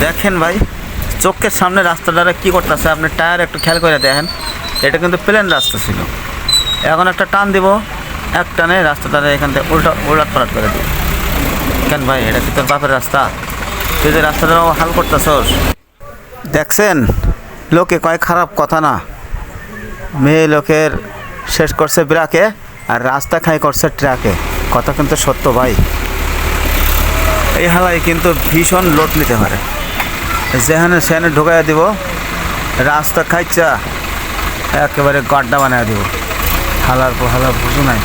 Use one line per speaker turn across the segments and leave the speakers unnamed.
দেখেন ভাই, চোখের সামনে রাস্তাটারে কী করতেছে? আপনি টায়ার একটু খেয়াল করে দেখেন। এটা কিন্তু প্লেন রাস্তা ছিল। এখন একটা টান দিব, এক টানে রাস্তাটারে এখান থেকে উল্টা উল্টাট পালাট করে দিব। কেন ভাই, এটা কি তোর বাপের রাস্তা? তুই যে রাস্তাটাও হাল করতেছস। দেখছেন? লোকে কয় খারাপ কথা না। মেয়ে লোকের শেষ করছে ব্রাকে, আর রাস্তা খাই করছে ট্রাকে। কথা কিন্তু সত্য ভাই। এই হালাই কিন্তু ভীষণ লোড নিতে পারে। যেখানে সেখানে ঢুকাইয়া দিব, রাস্তা খাইচ্ছা, একেবারে গড্ডা বানিয়ে দিব। হালার পর হালা বুঝো নাই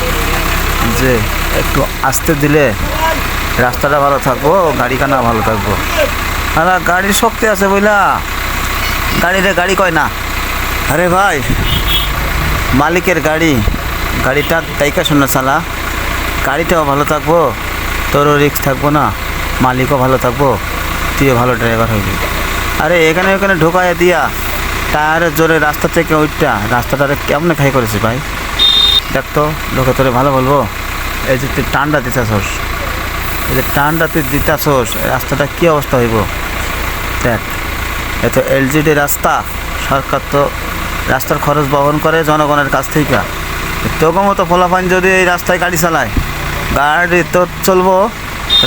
যে একটু আসতে দিলে রাস্তাটা ভালো থাকব গাড়ি কানা ভালো থাকব। হালা, গাড়ির শক্তি আছে বুঝলা গাড়িরে গাড়ি কয় না। আরে ভাই, মালিকের গাড়ি, গাড়িটা তাইকা শোনা চালা গাড়িটাও ভালো থাকব, তোরও রিক্স থাকব না, মালিকও ভালো থাকব। তুইও ভালো ড্রাইভার হইবি আরে এখানে ওখানে ঢোকায় দিয়া টায়ারের জোরে রাস্তা থেকে ওইটা রাস্তাটারে কেমনে খাই করেছিস ভাই? দেখ তো, লোকে তোরে ভালো বলব। এই যে তুই টানটা দিতাছস, এই যে টানটা তুই দিতাছস, রাস্তাটা কী অবস্থা হইব? দেখ, এ তো এলজিডি রাস্তা, সরকার তো রাস্তার খরচ বহন করে জনগণের কাছ থেকে। তোকে মতো ফলাফান যদি এই রাস্তায় গাড়ি চালায়, গাড়ি তো চলবো,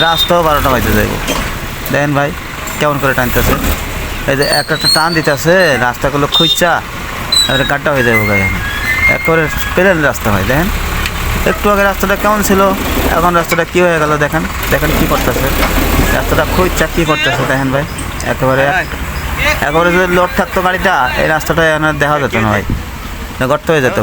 রাস্তাও বারোটা বাজতে যাইব। দেখেন ভাই, কেমন করে টানতেছে। এই যে একটা টান দিতেছে, রাস্তাগুলো খুঁজছা এবারে গাড্ডা হয়ে যাব গাড়ি একবারে প্লেন রাস্তা হয় দেখেন। একটু আগে রাস্তাটা কেমন ছিল, এখন রাস্তাটা কী হয়ে গেল দেখেন দেখেন কী করতেছে। রাস্তাটা খুঁজছা, কী করতেছে, দেখেন ভাই। একেবারে একেবারে যদি লোড থাকতো গাড়িটা, এই রাস্তাটা দেখা যেত না ভাই। গর্ত হয়ে যেত